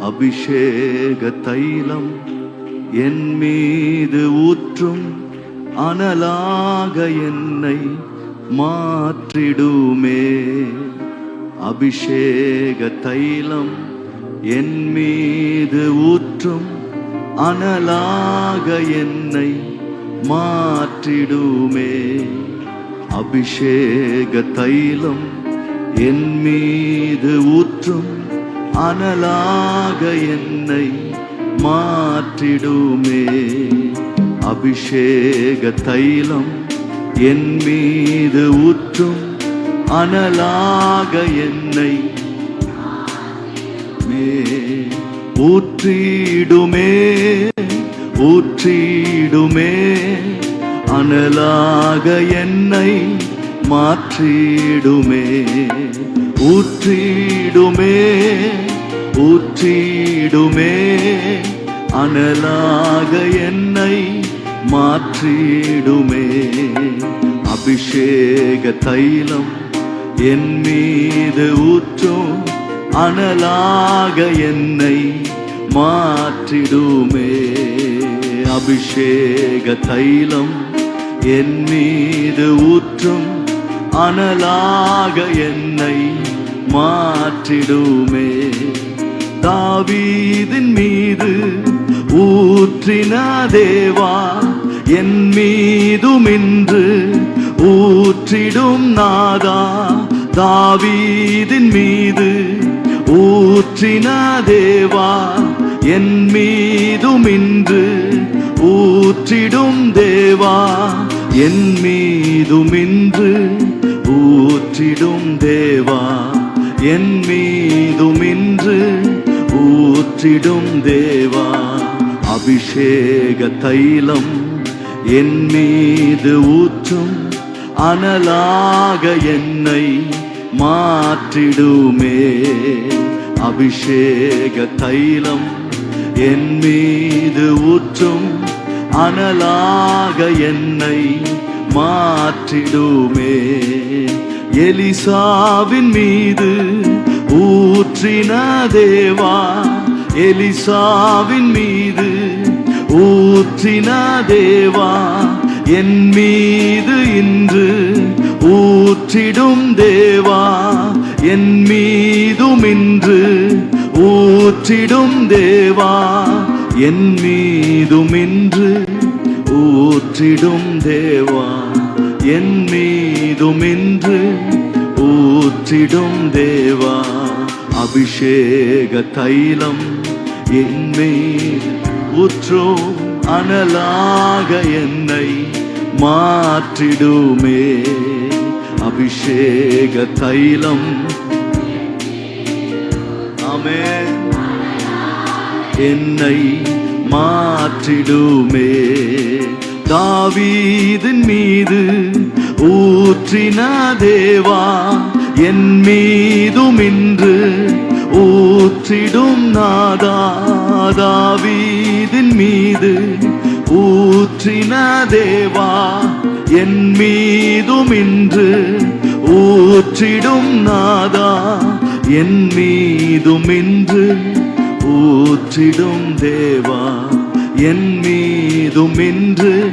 அபிஷேக தைலம் என் மீது ஊற்றும் அனலாக என்னை மாற்றிடுமே. அபிஷேக தைலம் என் மீது ஊற்றும் அனலாக என்னை மாற்றிடுமே. அபிஷேக தைலம் என் மீது ஊற்றும் அனலாக என்னை மாற்றிடுமே. அபிஷேக தைலம் என் மீது ஊற்றும் அனலாக என்னை மே ஊற்றிடுமே ஊற்றிடுமே. அனலாக என்னை மாற்றிடுமே. ஊற்றி ஊற்றிடுமே. அனலாக என்னை மாற்றிடுமே. அபிஷேக தைலம் என் மீது ஊற்றும். அனலாக என்னை மாற்றிடுமே. அபிஷேக தைலம் என் மீது ஊற்றும். அனலாக என்னை மாற்றிடுமே. தாவீதின் மீது ஊற்றின தேவா என் மீதும் இன்று ஊற்றிடும் நாதா. தாவீதின் மீது ஊற்றின தேவா என் மீதும் இன்று ஊற்றிடும் தேவா. என் மீதும் இன்று ஊற்றிடும் தேவா என் மீதும் இன்று ஊற்றிடும் தேவா அபிஷேக தைலம் என் மீது ஊற்றும் அனலாக என்னை மாற்றிடுமே. அபிஷேக தைலம் என் மீது ஊற்றும் அனலாக என்னை மாற்றிடுமே. எலிசாவின் மீது ஊற்றின தேவா எலிசாவின் மீது ஊற்றின தேவா என் மீது இன்று ஊற்றிடும் தேவா என் மீதும் இன்று ஊற்றிடும் தேவா என் மீதும் இன்று ஊற்றிடும் தேவா என் மீதும் இன்று ஊற்றிடும் தேவா. அபிஷேக தைலம் என் மீது அனலாக என்னை மாற்றிடுமே. அபிஷேக தைலம். ஆமென். என்னை மாற்றிடுமே. தாவீதின் மீது ஊற்றின தேவா என் மீதும் இன்று ஊற்றிடும் நாதாதாவீதின் மீது. ஊற்றின தேவா என் மீதும் இன்று. ஊற்றிடும் நாதா என் மீதும் இன்று. ஊற்றிடும் தேவா என் மீதும் இன்று.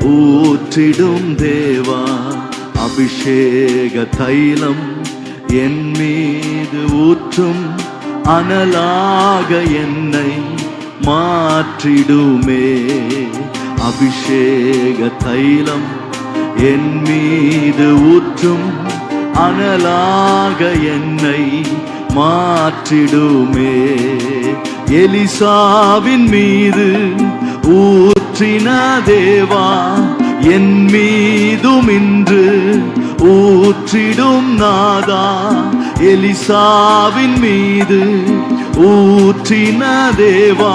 ஊற்றிடும் தேவா அபிஷேக தைலம் என் மீது ஊற்றும். அனலாக என்னை மாற்றிடுமே. அபிஷேக தைலம் என் மீது ஊற்றும். அனலாக என்னை மாற்றிடுமே. எலிசாவின் மீது ஊற்றின தேவா என் மீதும் இன்று ஊற்றிடும் நாதா எலிசாவின் மீது ஊற்றின தேவா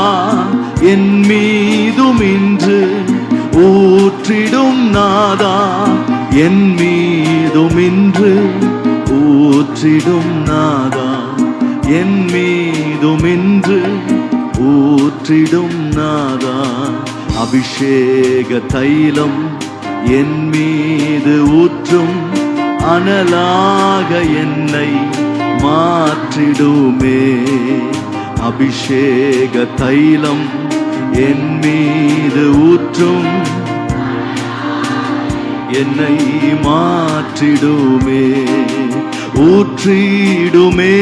என் மீதும் இன்று ஊற்றிடும் நாதா என் மீதும் இன்று ஊற்றிடும் நாதா என் மீதும் இன்று ஊற்றிடும் நாதா அபிஷேக தைலம் என் மீது ஊற்றும் அனலாக என்னை மாற்றிடுமே. அபிஷேக தைலம் என் மீது ஊற்றும் என்னை மாற்றிடுமே. ஊற்றிடுமே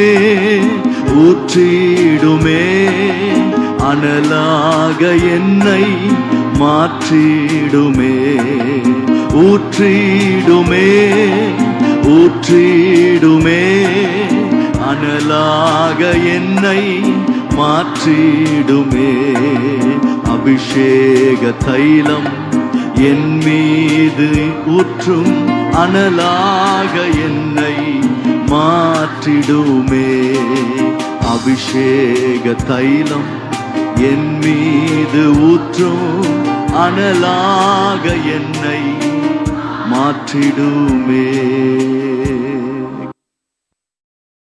ஊற்றிடுமே. அனலாக என்னை மாற்றிடுமே ஊற்றிடுமே ஊற்றிடுமே. அனலாக என்னை மாற்றிடுமே அபிஷேக தைலம் என் மீது ஊற்றும் அனலாக என்னை மாற்றிடுமே அபிஷேக தைலம் என் மீது ஊற்றும் அனலாக என்னை மாற்றிடுமே.